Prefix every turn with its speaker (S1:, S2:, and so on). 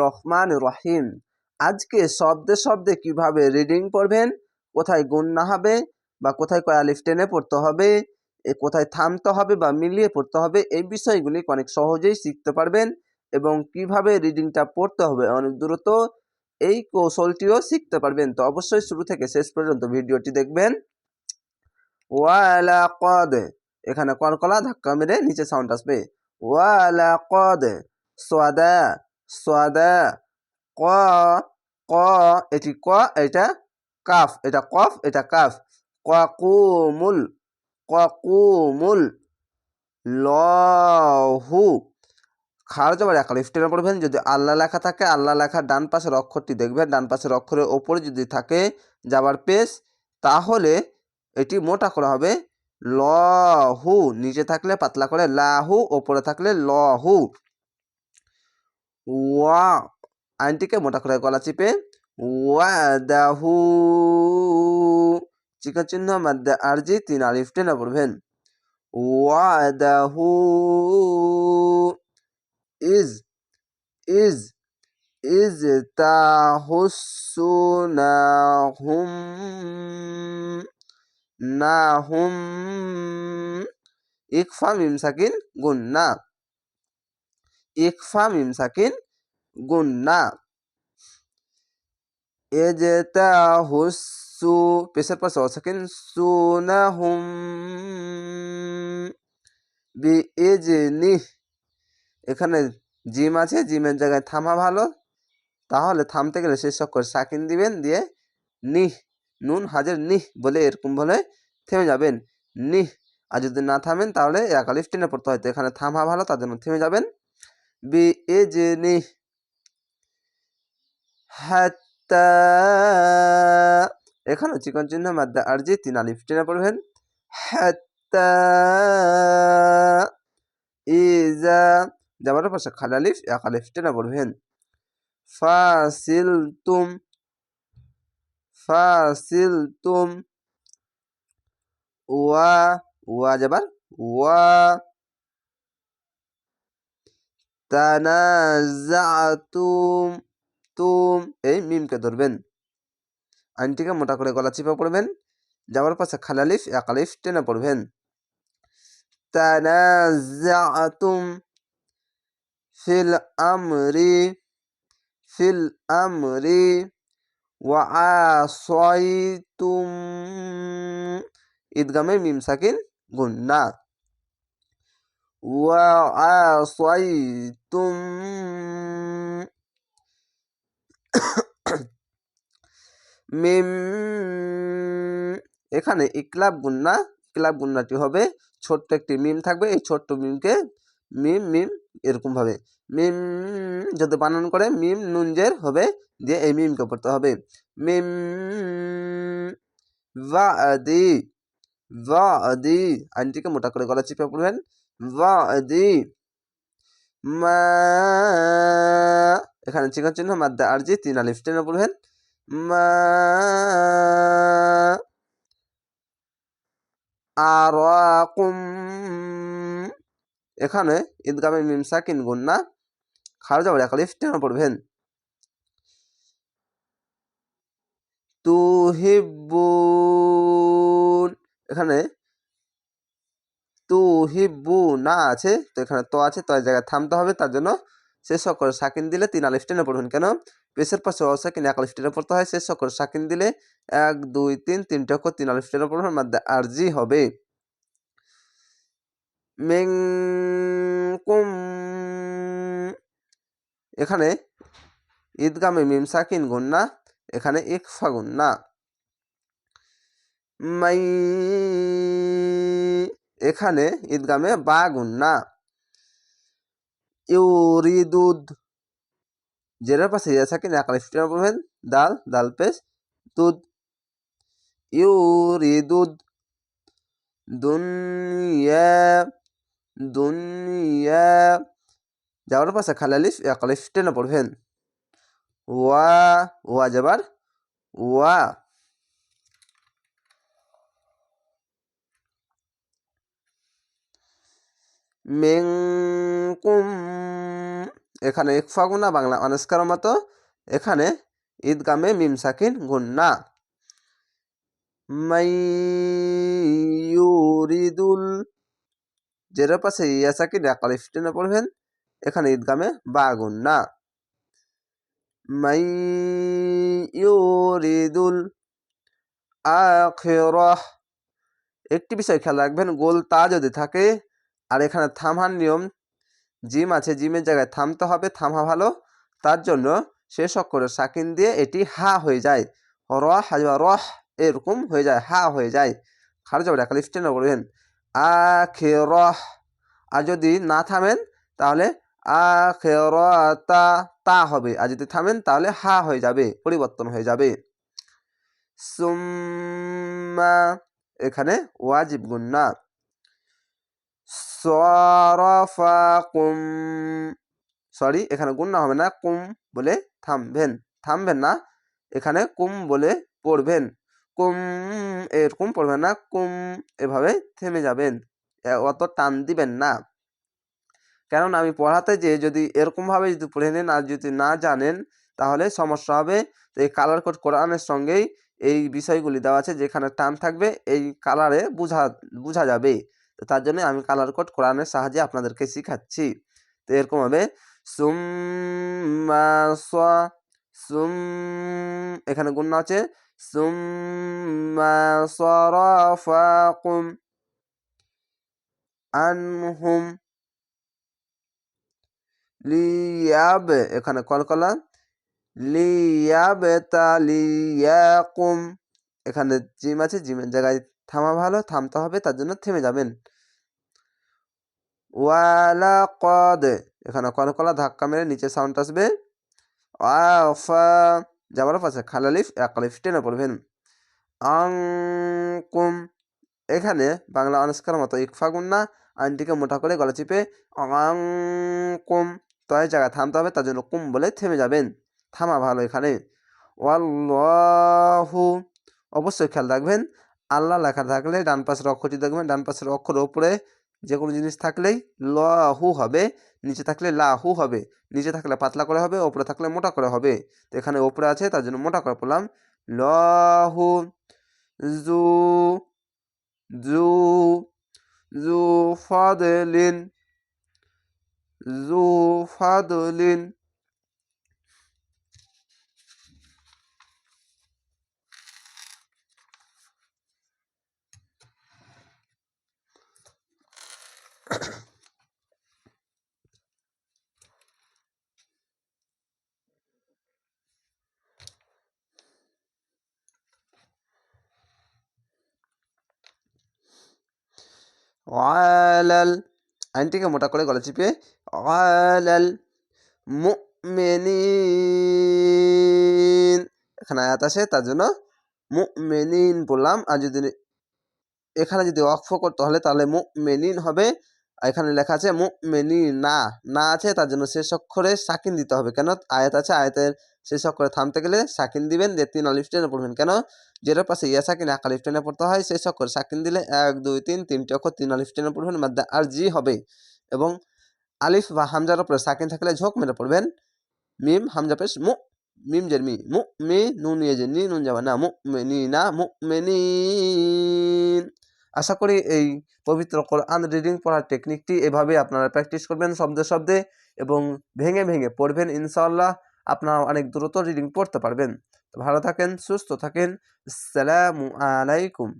S1: রহমান রহিম। আজকে শব্দে শব্দে কীভাবে রিডিং পড়বেন, কোথায় গুন্না হবে বা কোথায় কয়া লিফ টেনে পড়তে হবে কোথায় থামতে হবে বা মিলিয়ে পড়তে হবে, এই বিষয়গুলি অনেক সহজেই শিখতে পারবেন এবং কীভাবে রিডিংটা পড়তে হবে অনেক দ্রুত এই কৌশলটিও শিখতে পারবেন। তো অবশ্যই শুরু থেকে শেষ পর্যন্ত ভিডিওটি দেখবেন। ওয়ালা কদ এখানে কলকলা ধাক্কা মেরে নিচে সাউন্ড আসবে। ওয়ালাকদ সোয়াদা সোয়াদা, ক ক, এটি ক, এটা কাফ, এটা কফ, এটা কাফ। কাকুমুল কাকুমুল, লহু। খার যাবার একালিফ টেনে পড়বেন যদি আল্লাহ লেখা থাকে, আল্লাহ লেখার ডান পাশের অক্ষরটি দেখবেন, ডান পাশের অক্ষরের ওপরে যদি থাকে যাবার পেশ, তাহলে এটি মোটা করা হবে। লহু, নিচে থাকলে পাতলা করে লাহু, ওপরে থাকলে লহু। ওয়া আইনটিকে মোটা করে গলা চিপে। ওয়াদাহু চিকা চিহ্ন মাদ্দা আরজি, তিন আলিফ, টেনে পড়বেন। ওয়াদাহু, ইজ ইজ ইজ তাহুসুনাহুম। না হুম ইকফা মিম সাকিন গুন্না। ইকফা মিম সাকিন গুন্না। এজেতা হুসু পেশের পাশে অসাকিন সুনা হুম বি এজনি এখানে জিম আছে, জিমের জায়গায় থামা ভালো। তাহলে থামতে গেলে শেষ অক্ষর সাকিন দিবেন, দিয়ে নিহ নুন, হাজার নিহ বলে এরকম বলে থেমে যাবেন। নিহ, আর যদি না থামেন তাহলে একালিফ টেনে পড়তে হয়। তো এখানে থামা ভালো, তার জন্য থেমে যাবেন। বি, এ যে নিহ। এখানে চিকন চিহ্ন, মাদ্দা, আর যে তিন আলিফ টেনে পড়বেন। হাত্তা। ইজা। যাবার পাশে খালালিফ এক আলিফ টেনে পড়বেন। ফাসিল তুম ফাসিলতুম ওয়া ওয়া যাবার ওয়া তানাজাতুম তুম এই মিমকে ধরবেন। আইনটিকে মোটা করে গলা চিপা পড়বেন। যাওয়ার পাশে খালালিফ একালিফ টেনে পড়বেন। তানাজাতুম ফিল আমরি ফিল আমরি ওয়াসয়তুম ঈদগামে মিম সাকিন গুন্না ওয়াসয়তুম মিম এখানে ইকলাব গুন্না, ইকলাব গুন্নাটি হবে ছোট্ট একটি মিম থাকবে, এই ছোট্ট মিমকে মিম মিম এরকম ভাবে। মিম যদি বানান করে, মিম নুনজের হবে দিয়ে এই মিমকে পড়তে হবে। মিম ভাদি ভাদি আইনটিকে মোটা করে গলা চিপে পড়বেন। ভাদি মা এখানে চিকন চিহ্ন, মাদ্দা আরজি তিন আলিফ টেনে পড়বেন। মা আরাকুম এখানে ঈদগামে মিম সাকিন গুন্না খারজা বলে একালিফ টেনে পড়বেন। তুহিব্বুন এখানে তুহিব্বু না আছে, তো এখানে তো আছে, তো জায়গায় থামতে হবে, তার জন্য শেষ করে সাকিন দিলে তিন আলিফ টেনে পড়বেন। কেন? পেশের পাশে অসাকিন এক আলিফ টেনে পড়তে হয় শেষ করে সাকিন দিলে এক, দুই, তিন, তিনটে অক্ষর তিন আলিফ টেনে পড়বেন মধ্যে আরজি হবে। মেংকুম এখানে ঈদগামে মিম সাকিন গুন্না, এখানে ইকফা গুন্না। মাই এখানে ঈদগামে বা গুন্না। ইউরিদুদ। জেরার পাশে ইয়া সাকিন একালিফ পড়বেন দাল দাল পেশ দুধ। ইউরিদুদ। দুনিয়া দুনিয়া। যাওয়ার পাশে খালালিফ একালিফ টেনে পড়বেন। ওয়া ওয়া যাবার, ওয়া। মিং এখানে ইকফা গুন্না বাংলা অনস্কার মতো। এখানে ঈদগামে মিম সাকিন গুন্না মাইয়ুরিদুল যেটার পাশে ইয়া সাকিন আলিফ টেনে পড়বেন, এখানে ঈদগামে বা গুন্না মাইয়ুরিদুল আখিরাহ। একটি বিষয় খেয়াল রাখবেন, গোল তা যদি থাকে, আর এখানে থামার নিয়ম, জিম আছে, জিমের জায়গায় থামতে হবে থামা ভালো, তার জন্য শেষ অক্ষরে সাকিন দিয়ে এটি হা হয়ে যায়। রহ হাজবা রহ, এরকম হয়ে যায়, হা হয়ে যায়। খারজ হবে একালিফ টেনে বলবেন আখে আর যদি না থামেন, তাহলে আখে তা হবে। আর যদি থামেন, তাহলে হা হয়ে যাবে, পরিবর্তন হয়ে যাবে। সুম্মা, এখানে ওয়াজিব গুন্না সরফাকুম, সরি, এখানে গুন্না হবে না, কুম বলে থামবেন। থামবেন না, এখানে কুম বলে পড়বেন। কুম এরকম পড়বেন না, কুম, এভাবে থেমে যাবেন। অত টান দিবেন না। কারণ আমি পড়াতে যে যদি এরকমভাবে যদি পড়ে নেন আর যদি না জানেন, তাহলে সমস্যা হবে। তো এই কালার কোড কোরআনের সঙ্গেই এই বিষয়গুলি দেওয়া আছে, যেখানে টান থাকবে, এই কালারে বুঝা, বোঝা যাবে। তো তার জন্য আমি কালার কোড কোরআনের সাহায্যে আপনাদেরকে শিখাচ্ছি। তো এরকম হবে সুম সুম এখানে গুণ আছে। লিয়াব, এখানে কলকলা লিয়াবতালিয়াকুম এখানে জিম আছে, জিমের জায়গায় থামা ভালো, থামতে হবে, তার জন্য থেমে যাবেন। ওয়ালাকদ, এখানে কলকলা ধাক্কা মেরে নিচে সাউন্ড আসবে। আফা যাবার পাশে খালালিফ একালিফ টেনে পড়বেন আংকুম, এখানে বাংলা অনুষ্কার মতো ইকফা গুন্না আইনটিকে মোটা করে গলা চিপে আংকুম, তো এই জায়গায় থামতে হবে, তার জন্য কুম বলে থেমে যাবেন। থামা ভালো এখানে। ওয়াল্লাহু, অবশ্যই খেয়াল রাখবেন, আল্লাহ লেখা থাকলে ডান পাশের অক্ষরটি দেখবেন, ডান পাশের অক্ষর ওপরে যে কোনো জিনিস থাকলেই লহু হবে, নিচে থাকলে লাহু হবে, নিচে থাকলে পাতলা করে হবে, ওপরে থাকলে মোটা করে হবে। তো এখানে ওপরে আছে, তার জন্য মোটা করে পড়লাম লহু জু জু জু, ফাদলিন জু, ফাদলিন আলাল আইনটিকে মোটা করে গলা চিপে আলাল মুমিনিন এখানে আয়াত আছে তার জন্য মুমিনিন বললাম আর যদি এখানে যদি অক্ষ করতে হলে তাহলে মুমিনিন হবে এখানে লেখা আছে, মুমিনি না না আছে, তার জন্য শেষ অক্ষরে সাকিন দিতে হবে। কেন? আয়াত আছে, আয়াতের শেষ অক্ষরে থামতে গেলে সাকিন দিবেন দিয়ে তিন আলিফ টেনে পড়বেন। কেন? যেটার পাশে ইয়া সাকিন এক আলিফ টেনে পড়তে হয়, শেষ অক্ষরে সাকিন দিলে এক, দুই, তিন, তিনটি অক্ষর তিন আলিফ টেনে পড়বেন, মাদ্দা আর জি হবে। এবং আলিফ বা হামজার উপরে সাকিন থাকলে ঝোঁক মেরে পড়বেন। মিম, হামজা পেশ, মু, মিম জের মি, মু, মে নুন ইয়ে যে নি, নুন যাবা না, মু, মে, নি মু, মে নি আশা করি এই পবিত্র কোরআন রিডিং পড়ার টেকনিকটি এভাবে আপনারা প্র্যাকটিস করবেন শব্দে শব্দে এবং ভেঙে ভেঙে পড়বেন ইনশাআল্লাহ আপনারা অনেক দ্রুত রিডিং পড়তে পারবেন। ভালো থাকেন, সুস্থ থাকেন। আসসালামু আলাইকুম।